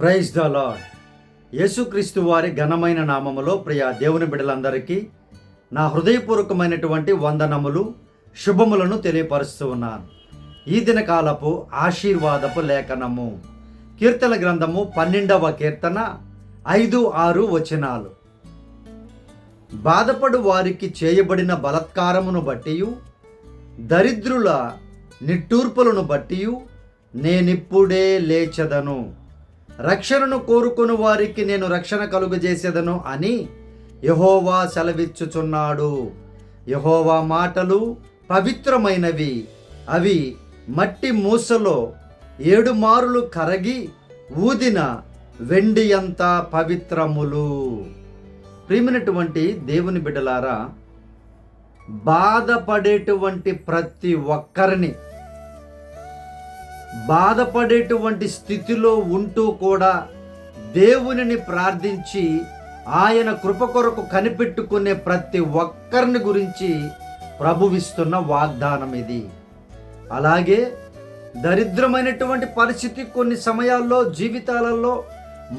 Praise the lord యేసుక్రీస్తు వారి ఘనమైన నామములో ప్రియ దేవుని బిడ్డలందరికీ నా హృదయపూర్వకమైనటువంటి వందనములు శుభములను తెలియపరుస్తూ ఉన్నాను. ఈ దినకాలపు ఆశీర్వాదపు లేఖనము. కీర్తన గ్రంథము పన్నెండవ కీర్తన ఐదు ఆరు వచనాలు. బాధపడు వారికి చేయబడిన బలత్కారమును బట్టియు దరిద్రుల నిట్టూర్పులను బట్టియు నేనిప్పుడే లేచెదను. రక్షణను కోరుకుని వారికి నేను రక్షణ కలుగజేసేదను అని యహోవా సెలవిచ్చుచున్నాడు. యహోవా మాటలు పవిత్రమైనవి. అవి మట్టి మూసలో ఏడు మారులు కరగి ఊదిన వెండి అంత పవిత్రములు. ప్రియమైనటువంటి దేవుని బిడ్డలారా బాధపడేటువంటి ప్రతి ఒక్కరిని బాధపడేటువంటి స్థితిలో ఉంటూ కూడా దేవునిని ప్రార్థించి ఆయన కృప కొరకు కనిపెట్టుకునే ప్రతి ఒక్కరిని గురించి ప్రభువిస్తున్న వాగ్దానం ఇది. అలాగే దరిద్రమైనటువంటి పరిస్థితి కొన్ని సమయాల్లో జీవితాలలో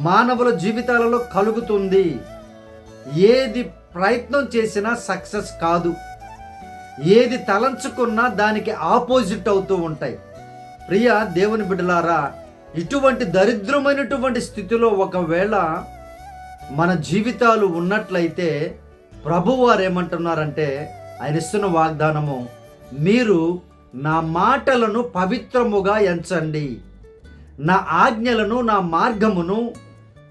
మానవుల జీవితాలలో కలుగుతుంది. ఏది ప్రయత్నం చేసినా సక్సెస్ కాదు. ఏది తలంచుకున్నా దానికి ఆపోజిట్ అవుతూ ఉంటాయి. ప్రియ దేవుని బిడ్డలారా ఇటువంటి దరిద్రమైనటువంటి స్థితిలో ఒకవేళ మన జీవితాలు ఉన్నట్లయితే ప్రభువారు ఏమంటున్నారంటే ఆయన ఇస్తున్న వాగ్దానము మీరు నా మాటలను పవిత్రముగా ఎంచండి. నా ఆజ్ఞలను నా మార్గమును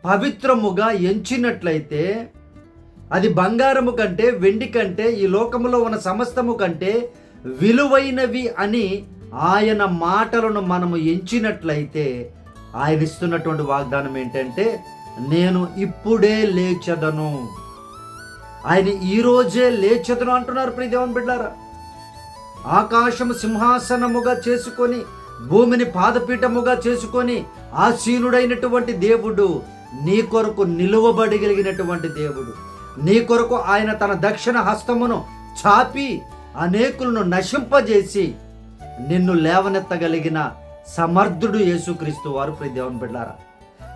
పవిత్రముగా ఎంచినట్లయితే అది బంగారము కంటే వెండి కంటే ఈ లోకములో ఉన్న సమస్తము కంటే విలువైనవి అని ఆయన మాటలను మనము ఎంచినట్లయితే ఆయన ఇస్తున్నటువంటి వాగ్దానం ఏంటంటే నేను ఇప్పుడే లేచదను. ఆయన ఈరోజే లేచదను అంటున్నారు ప్రియదేవన్ బిడ్డారా. ఆకాశము సింహాసనముగా చేసుకొని భూమిని పాదపీఠముగా చేసుకొని ఆసీనుడైనటువంటి దేవుడు నీ కొరకు నిలువబడగలిగినటువంటి దేవుడు. నీ కొరకు ఆయన తన దక్షిణ హస్తమును చాపి అనేకులను నశింపజేసి నిన్ను లేవనెత్తగలిగిన సమర్థుడు యేసుక్రీస్తు వారు ప్రియ దేవుని బిడ్డారా.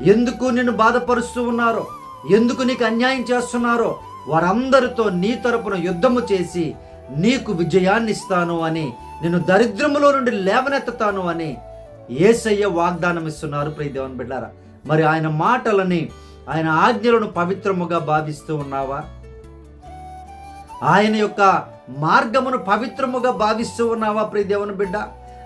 ఎందుకు నిన్ను బాధపరుస్తూ ఉన్నారో ఎందుకు నీకు అన్యాయం చేస్తున్నారో వారందరితో నీ తరపున యుద్ధము చేసి నీకు విజయాన్ని ఇస్తాను అని నిన్ను దరిద్రములో నుండి లేవనెత్తుతాను అని ఏసయ్య వాగ్దానం ఇస్తున్నారు ప్రియ దేవుని బిడ్డారా. మరి ఆయన మాటలని ఆయన ఆజ్ఞలను పవిత్రముగా భావిస్తూ ఉన్నావా? ఆయన యొక్క మార్గమును పవిత్రముగా భావిస్తూ ఉన్నావా ప్రియ దేవుని బిడ్డ?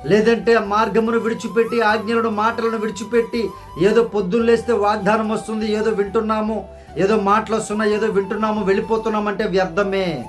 లేదంటే ఆ మార్గమును విడిచిపెట్టి ఆజ్ఞలను మాటలను విడిచిపెట్టి ఏదో పొద్దున్న లేస్తే వాగ్దానం వస్తుంది ఏదో వింటున్నాము ఏదో మాటలు వస్తున్నాయి ఏదో వింటున్నాము వెళ్ళిపోతున్నామంటే వ్యర్థమే.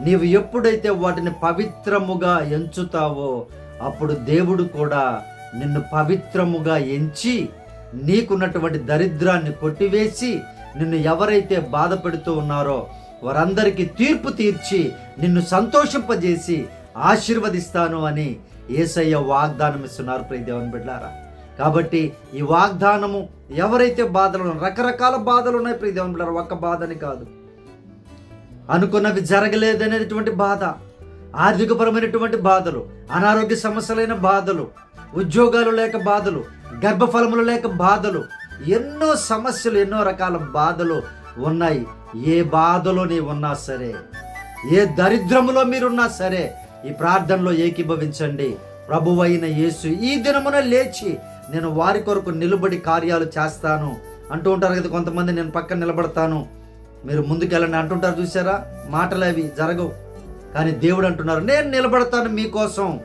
నీవు ఎప్పుడైతే వాటిని పవిత్రముగా ఎంచుతావో అప్పుడు దేవుడు కూడా నిన్ను పవిత్రముగా ఎంచి నీకున్నటువంటి దరిద్రాన్ని కొట్టివేసి నిన్ను ఎవరైతే బాధ పెడుతూ ఉన్నారో వారందరికీ తీర్పు తీర్చి నిన్ను సంతోషింపజేసి ఆశీర్వదిస్తాను అని ఏసయ్య వాగ్దానం ఇస్తున్నారు ప్రియ దేవుని బిడ్డారా. కాబట్టి ఈ వాగ్దానము ఎవరైతే బాధలు రకరకాల బాధలు ఉన్నాయి ప్రియ దేవుని బిడ్డారా ఒక్క బాధని కాదు. అనుకున్నవి జరగలేదనేటువంటి బాధ ఆర్థికపరమైనటువంటి బాధలు అనారోగ్య సమస్యలైన బాధలు ఉద్యోగాలు లేక బాధలు గర్భఫలములు లేక బాధలు ఎన్నో సమస్యలు ఎన్నో రకాల బాధలు ఉన్నాయి. ఏ బాధలో నీ ఉన్నా సరే ఏ దరిద్రములో మీరున్నా సరే ఈ ప్రార్థనలో ఏకీభవించండి. ప్రభువైన యేసు ఈ దినమున లేచి నేను వారి కొరకు నిలబడి కార్యాలు చేస్తాను అంటూ ఉంటారు కదా కొంతమంది నేను పక్కన నిలబడతాను. మీరు ముందుకెళ్ళండి అంటుంటారు చూసారా? మాటలు అవి జరగవు. కానీ దేవుడు అంటున్నారు నేను నిలబడతాను మీకోసం.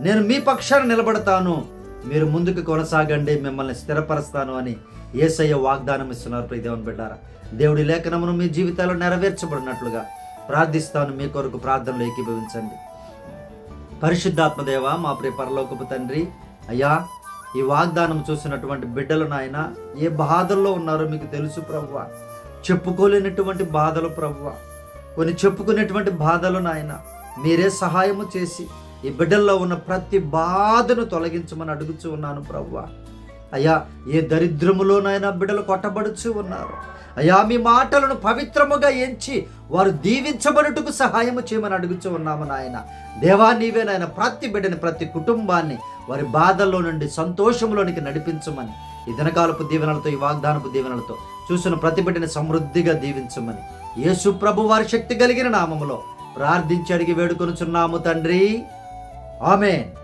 నేను మీ పక్షాన నిలబడతాను. మీరు ముందుకు కొనసాగండి మిమ్మల్ని స్థిరపరుస్తాను అని ఏసయ్య వాగ్దానం ఇస్తున్నారు ప్రియ దేవుని బిడ్డారా. దేవుడి లేఖనమును మీ జీవితాల్లో నెరవేర్చబడినట్లుగా ప్రార్థిస్తాను. మీ కొరకు ప్రార్థనలు ఏకీభవించండి. పరిశుద్ధాత్మదేవ మా ప్రియ పరలోకపు తండ్రి అయ్యా ఈ వాగ్దానం చూసినటువంటి బిడ్డలు నాయన ఏ బాధల్లో ఉన్నారో మీకు తెలుసు ప్రభువ. చెప్పుకోలేనటువంటి బాధలు ప్రభువ. కొన్ని చెప్పుకునేటువంటి బాధలు నాయన మీరే సహాయము చేసి ఈ బిడ్డల్లో ఉన్న ప్రతి బాధను తొలగించమని అడుగుచూ ఉన్నాను ప్రభువ. అయ్యా ఏ దరిద్రములోనైనా బిడ్డలు కొట్టబడుచు ఉన్నారు. అయ్యా మీ మాటలను పవిత్రముగా ఎంచి వారు దీవించబడుటకు సహాయము చేయమని అడుగుచూ ఉన్నాము నాయన. దేవా నీవే నాయన ప్రతి బిడ్డని ప్రతి కుటుంబాన్ని వారి బాధల్లో నుండి సంతోషంలోనికి నడిపించమని ఈ దినకాలపు దీవెనలతో ఈ వాగ్దానపు దీవెనలతో చూసిన ప్రతి బిడ్డని సమృద్ధిగా దీవించమని యేసు ప్రభు వారి శక్తి కలిగిన నామములో ప్రార్థించి అడిగి వేడుకొనుచున్నాము తండ్రి. ఆమెన్.